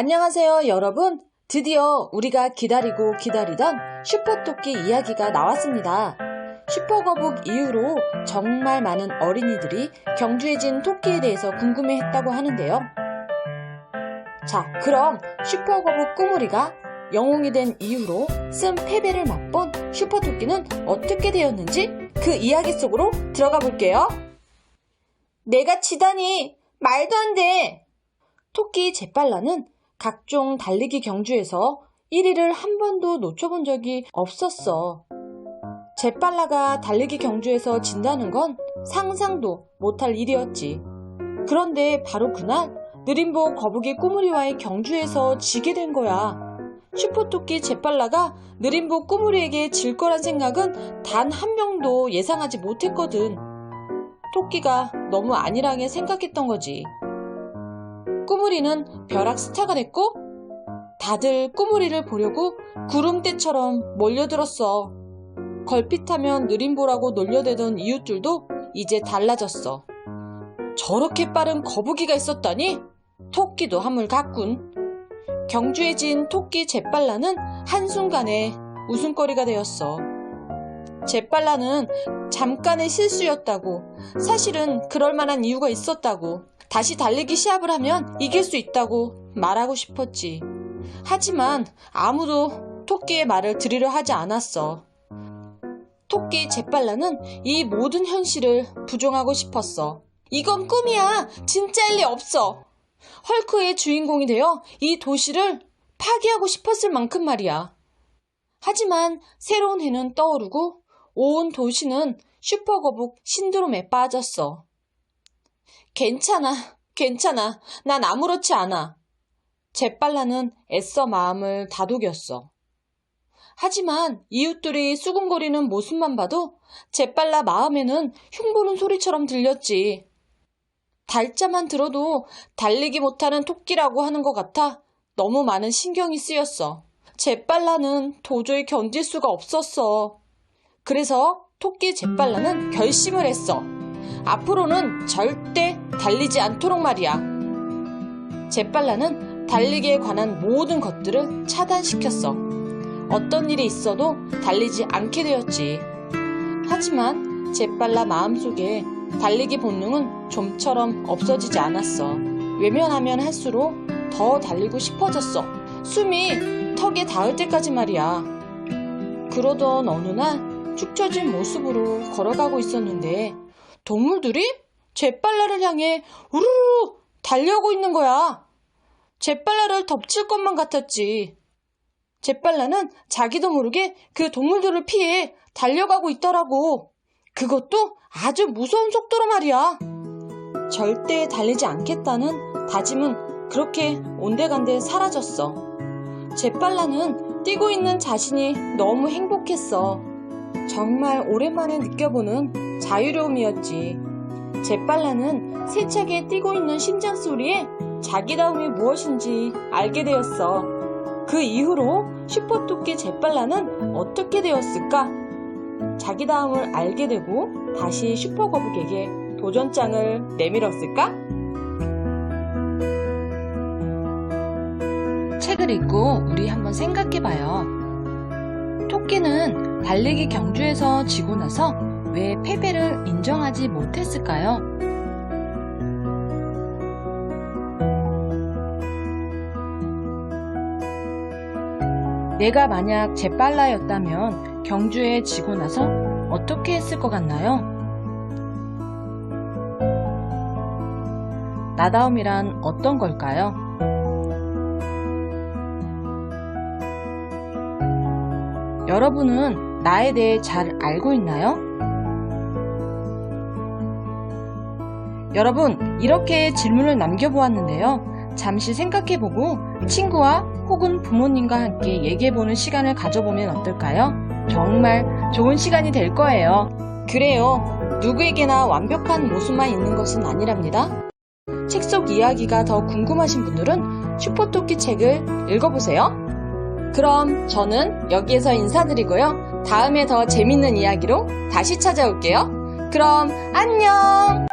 안녕하세요, 여러분. 드디어 우리가 기다리고 기다리던 슈퍼토끼 이야기가 나왔습니다. 슈퍼거북 이후로 정말 많은 어린이들이 경주해진 토끼에 대해서 궁금해 했다고 하는데요. 자, 그럼 슈퍼거북 꾸물이가 영웅이 된 이후로 쓴 패배를 맛본 슈퍼토끼는 어떻게 되었는지 그 이야기 속으로 들어가 볼게요. 내가 치다니 말도 안 돼. 토끼 제빨라는 각종 달리기 경주에서 1위를 한 번도 놓쳐본 적이 없었어. 제빨라가 달리기 경주에서 진다는 건 상상도 못할 일이었지. 그런데 바로 그날 느림보 거북이 꾸무리와의 경주에서 지게 된 거야. 슈퍼토끼 제빨라가 느림보 꾸무리에게 질 거란 생각은 단 한 명도 예상하지 못했거든. 토끼가 너무 안일하게 생각했던 거지. 꾸무리는 벼락 스타가 됐고 다들 꾸무리를 보려고 구름대처럼 몰려들었어. 걸핏하면 느림보라고 놀려대던 이웃들도 이제 달라졌어. 저렇게 빠른 거북이가 있었다니 토끼도 한물 갔군. 경주해진 토끼 제빨라는 한순간에 웃음거리가 되었어. 제빨라는 잠깐의 실수였다고, 사실은 그럴 만한 이유가 있었다고, 다시 달리기 시합을 하면 이길 수 있다고 말하고 싶었지. 하지만 아무도 토끼의 말을 들으려 하지 않았어. 토끼 제빨라는 이 모든 현실을 부정하고 싶었어. 이건 꿈이야. 진짜일 리 없어. 헐크의 주인공이 되어 이 도시를 파괴하고 싶었을 만큼 말이야. 하지만 새로운 해는 떠오르고 온 도시는 슈퍼거북 신드롬에 빠졌어. 괜찮아, 괜찮아. 난 아무렇지 않아. 제빨라는 애써 마음을 다독였어. 하지만 이웃들이 수군거리는 모습만 봐도 제빨라 마음에는 흉보는 소리처럼 들렸지. 달자만 들어도 달리기 못하는 토끼라고 하는 것 같아 너무 많은 신경이 쓰였어. 제빨라는 도저히 견딜 수가 없었어. 그래서 토끼 제빨라는 결심을 했어. 앞으로는 절대 달리지 않도록 말이야. 제빨라는 달리기에 관한 모든 것들을 차단시켰어. 어떤 일이 있어도 달리지 않게 되었지. 하지만 제빨라 마음속에 달리기 본능은 좀처럼 없어지지 않았어. 외면하면 할수록 더 달리고 싶어졌어. 숨이 턱에 닿을 때까지 말이야. 그러던 어느 날 축 처진 모습으로 걸어가고 있었는데 동물들이 제빨라를 향해 우르르 달려오고 있는 거야. 제빨라를 덮칠 것만 같았지. 제빨라는 자기도 모르게 그 동물들을 피해 달려가고 있더라고. 그것도 아주 무서운 속도로 말이야. 절대 달리지 않겠다는 다짐은 그렇게 온데간데 사라졌어. 제빨라는 뛰고 있는 자신이 너무 행복했어. 정말 오랜만에 느껴보는 자유로움이었지. 제빨라는 세차게 뛰고 있는 심장 소리에 자기다움이 무엇인지 알게 되었어. 그 이후로 슈퍼토끼 제빨라는 어떻게 되었을까? 자기다움을 알게 되고 다시 슈퍼거북에게 도전장을 내밀었을까? 책을 읽고 우리 한번 생각해 봐요. 토끼는 달리기 경주에서 지고 나서 왜 패배를 인정하지 못했을까요? 내가 만약 제빨라였다면 경주에 지고 나서 어떻게 했을 것 같나요? 나다움이란 어떤 걸까요? 여러분은 나에 대해 잘 알고 있나요? 여러분, 이렇게 질문을 남겨보았는데요. 잠시 생각해보고 친구와 혹은 부모님과 함께 얘기해보는 시간을 가져보면 어떨까요? 정말 좋은 시간이 될 거예요. 그래요. 누구에게나 완벽한 모습만 있는 것은 아니랍니다. 책 속 이야기가 더 궁금하신 분들은 슈퍼토끼 책을 읽어보세요. 그럼 저는 여기에서 인사드리고요. 다음에 더 재밌는 이야기로 다시 찾아올게요. 그럼 안녕!